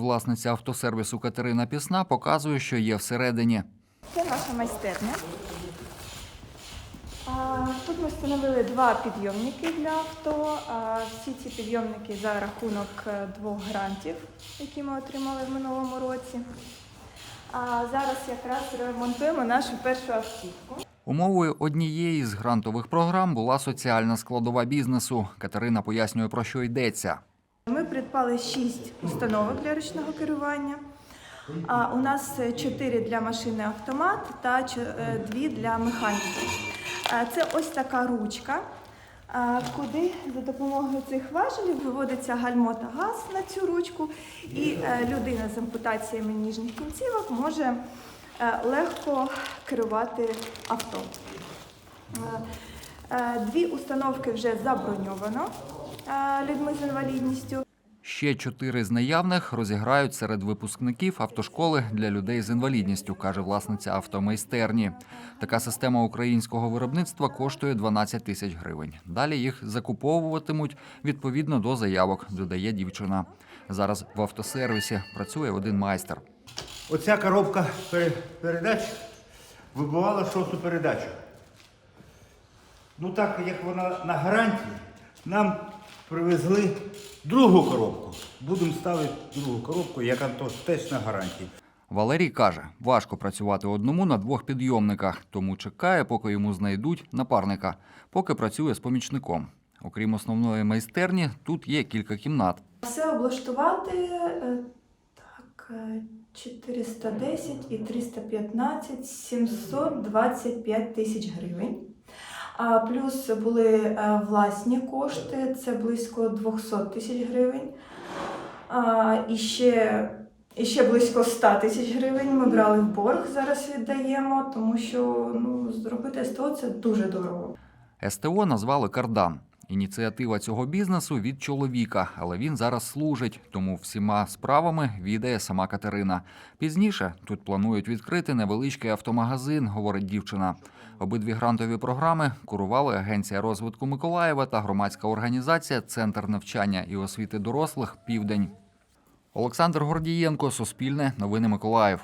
Власниця автосервісу Катерина Пісна показує, що є всередині. Це наша майстерня. Тут ми встановили два підйомники для авто. Всі ці підйомники за рахунок е, двох грантів, які ми отримали в минулому році. А зараз якраз ремонтуємо нашу першу автівку. Умовою однієї з грантових програм була соціальна складова бізнесу. Катерина пояснює, про що йдеться. Придбали шість установок для ручного керування. А у нас е, чотири для машини автомат та чо- е, дві для механіки. Це ось така ручка, куди за допомогою цих важелів виводиться гальмо та газ на цю ручку, і е, людина з ампутаціями ніжніх кінцівок може е, легко керувати авто. Е, е, Дві установки вже заброньовано е, людьми з інвалідністю. Ще чотири з наявних розіграють серед випускників автошколи для людей з інвалідністю, каже власниця автомайстерні. Така система українського виробництва коштує 12 тисяч гривень. Далі їх закуповуватимуть відповідно до заявок, додає дівчина. Зараз в автосервісі працює один майстер. Оця коробка передач вибивала шосту передачу. Ну так як вона на гарантії, нам привезли другу коробку. Будемо ставити другу коробку, яка теж на гарантії. Валерій каже, важко працювати одному на двох підйомниках, тому чекає, поки йому знайдуть напарника, поки працює з помічником. Окрім основної майстерні, тут є кілька кімнат. Все облаштувати е, так, е, 410 і 315 725 тисяч гривень. А плюс були е, власні кошти, це близько 200 тисяч гривень. А, і ще, і ще близько 100 тисяч гривень ми брали в борг, зараз віддаємо, тому що ну, зробити СТО це дуже дорого. СТО назвали Кардан. Ініціатива цього бізнесу від чоловіка, але він зараз служить, тому всіма справами відає сама Катерина. Пізніше тут планують відкрити невеличкий автомагазин, говорить дівчина. Обидві грантові програми курували Агенція розвитку Миколаєва та громадська організація Центр навчання і освіти дорослих Південь. Олександр Гордієнко, Суспільне, Новини Миколаїв.